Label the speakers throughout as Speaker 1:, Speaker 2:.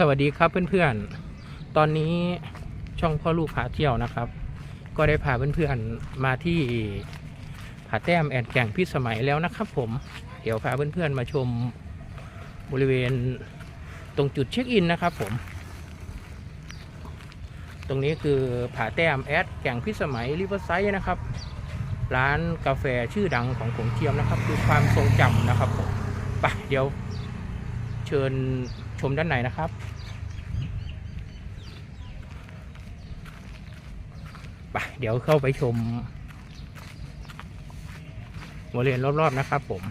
Speaker 1: สวัสดีครับเพื่อนๆ ตอนนี้ช่องพ่อลูกพาเที่ยวนะครับ ก็ได้พาเพื่อนๆมาที่ผาแต้มแอนแก่งพิสมัยแล้วนะครับ ผม เดี๋ยวพาเพื่อนๆมาชมบริเวณตรงจุดเช็คอินนะครับ ผม ตรงนี้คือผาแต้มแอดแก่งพิสมัยริเวอร์ไซด์นะครับ ร้านกาแฟชื่อดังของผมเทียมนะครับ คือความทรงจำนะครับผม ไปเดี๋ยวเชิญ ชมด้านในนะครับ ไปเดี๋ยวเข้าไปชมบริเวณรอบๆนะครับ ผม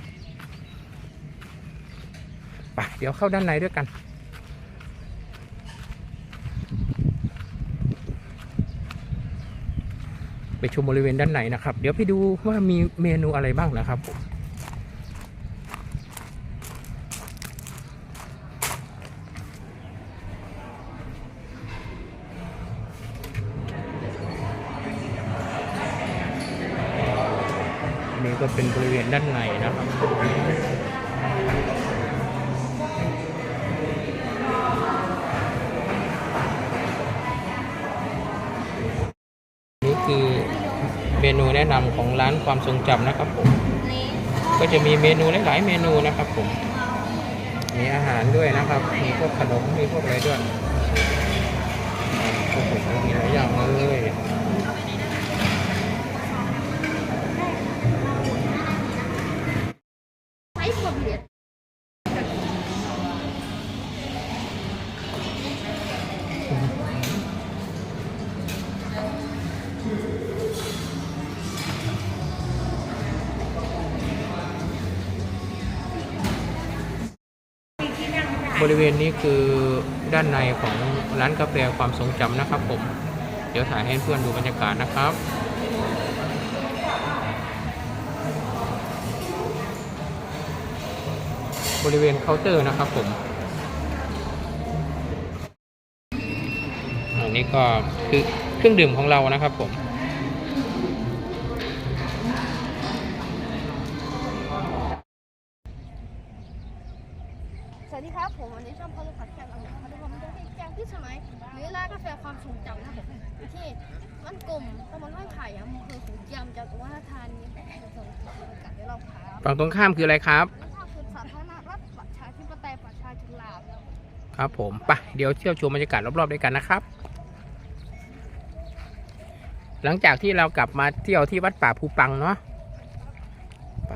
Speaker 1: ไปเดี๋ยวเข้าด้านในด้วยกันไปชมบริเวณด้านในนะครับ เดี๋ยวไปดูว่ามีเมนูอะไรบ้างนะครับผม นี่ก็เป็นบริเวณด้านในนะครับนี่คือเมนูแนะนำของร้านความทรงจำนะครับผม ก็จะมีเมนูหลายๆเมนูนะครับผม มีอาหารด้วยนะครับ มีพวกขนม มีพวกอะไรด้วยโอ้โหมีหลายอย่างเลย บริเวณนี้คือด้านในของร้านกาแฟความทรงจำนะครับผม เดี๋ยวถ่ายให้เพื่อนดูบรรยากาศนะครับบริเวณเคาน์เตอร์นะครับผม อันนี้ก็คือเครื่องดื่มของเรานะครับผม
Speaker 2: ที่แกงที่สมัยหรือร้านกาแฟความทรงจำนะครับผมที่บ้านกลุ่มตำบลห้วยไผ่อำเภอขุนเจียมจังหวัดธานีจะส่งบรรยากาศให้เราครับ
Speaker 1: ฝั่งตรงข้ามคืออะไรครับ
Speaker 2: แล้วก็คือสาธารณรัฐประชาธิปไตยประชาชนลาวครับ
Speaker 1: ครับผมไปเดี๋ยวเที่ยวชมบรรยากาศรอบๆด้วยกันนะครับ หลังจากที่เรากลับมาเที่ยวที่วัดป่าภูปังเนาะไป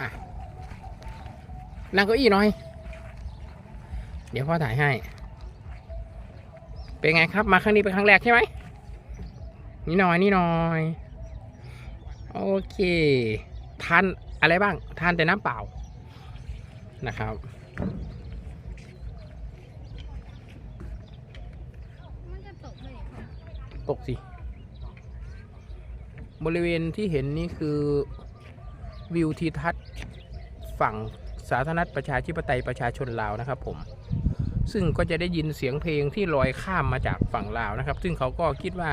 Speaker 1: อะนั่งเก้าอี้หน่อย เดี๋ยวพ่อถ่ายให้ เป็นไงครับ มาครั้งนี้เป็นครั้งแรกใช่ไหมนี่หน่อยนี่หน่อย โอเค ทานอะไรบ้าง ทานแต่น้ำเปล่า นะครับ
Speaker 2: มันจะตกเลยครับ
Speaker 1: ตกสิ บริเวณที่เห็นนี่คือวิวทิทัศน์ฝั่งสาธารณรัฐประชาธิปไตยประชาชนลาวนะครับผม ซึ่งก็จะได้ยินเสียงเพลงที่ลอยข้ามมาจากฝั่งลาวนะครับ ซึ่งเขาก็คิดว่า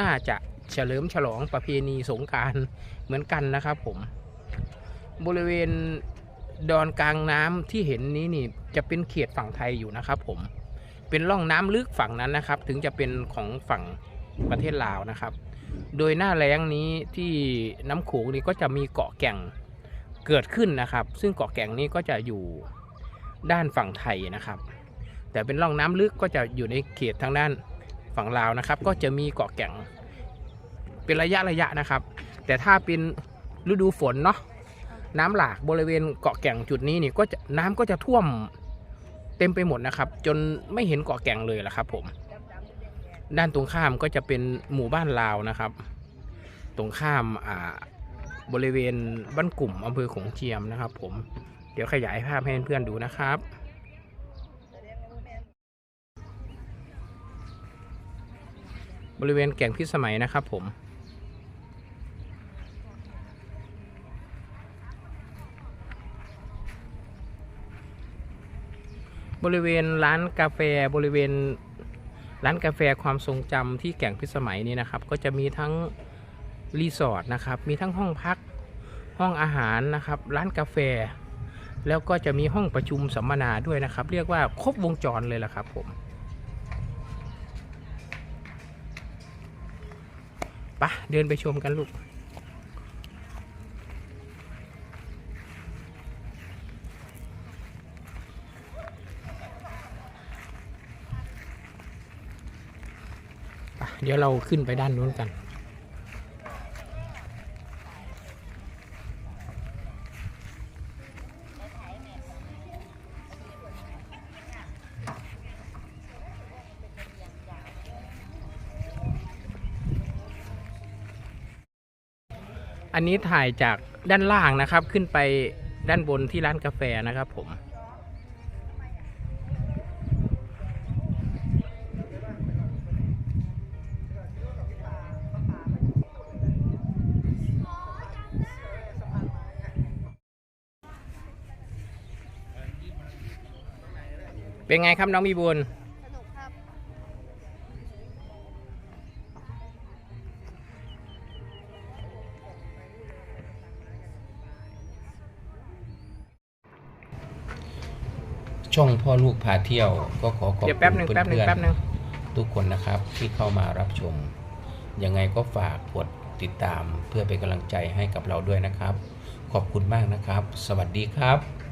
Speaker 1: น่าจะเฉลิมฉลองประเพณีสงการเหมือนกันนะครับผม บริเวณดอนกลางน้ำที่เห็นนี้นี่จะเป็นเขตฝั่งไทยอยู่นะครับ ผม เป็นร่องน้ำลึกฝั่งนั้นนะครับ ถึงจะเป็นของฝั่งประเทศลาวนะครับ โดยหน้าแล้งนี้ที่น้ำโขงนี้ก็จะมีเกาะแก่งเกิดขึ้นนะครับ ซึ่งเกาะแก่งนี้ก็จะอยู่ด้านฝั่งไทยนะครับ แต่เป็นร่องน้ำลึกก็จะอยู่ในเขตทางด้านฝั่งลาวนะครับ ก็จะมีเกาะแก่ง เป็นระยะระยะนะครับ แต่ถ้าเป็นฤดูฝนเนาะน้ำหลากบริเวณเกาะแก่งจุดนี้นี่ก็จะน้ำก็จะท่วมเต็มไปหมดนะครับ จนไม่เห็นเกาะแก่งเลยละครับ ผม ด้านตรงข้ามก็จะเป็นหมู่บ้านลาวนะครับ ตรงข้ามอ่าบริเวณบ้านกลุ่มอำเภอขงเจียมนะครับ ผมเดี๋ยวขยายภาพให้เพื่อนๆดูนะครับ บริเวณแก่งพิสมัยนะครับผม บริเวณร้านกาแฟบริเวณร้านกาแฟความทรงจำที่แก่งพิสมัยนี้นะครับ ก็จะมีทั้งรีสอร์ทนะครับ มีทั้งห้องพักห้องอาหารนะครับ ร้านกาแฟ แล้วก็จะมีห้องประชุมสัมมนาด้วยนะครับ เรียกว่าครบวงจรเลยล่ะครับผม ปะเดินไปชมกันลูก เดี๋ยวเราขึ้นไปด้านนู้นกัน อันนี้ถ่ายจากด้านล่างนะครับ ขึ้นไปด้านบนที่ร้านกาแฟนะครับผม เป็นไงครับน้องมีบุญ
Speaker 3: ช่องพ่อลูกพาเที่ยวก็ขอขอบ
Speaker 1: เดี๋ยว
Speaker 3: คุ
Speaker 1: แป๊บ
Speaker 3: ณ
Speaker 1: หนึ่ง
Speaker 3: เพื่
Speaker 1: แป๊บหนึ่ง
Speaker 3: อน
Speaker 1: แป๊บหนึ่ง
Speaker 3: ๆทุกคนนะครับที่เข้ามารับชม ยังไงก็ฝากกดติดตามเพื่อเป็นกำลังใจให้กับเราด้วยนะครับ ขอบคุณมากนะครับ สวัสดีครับ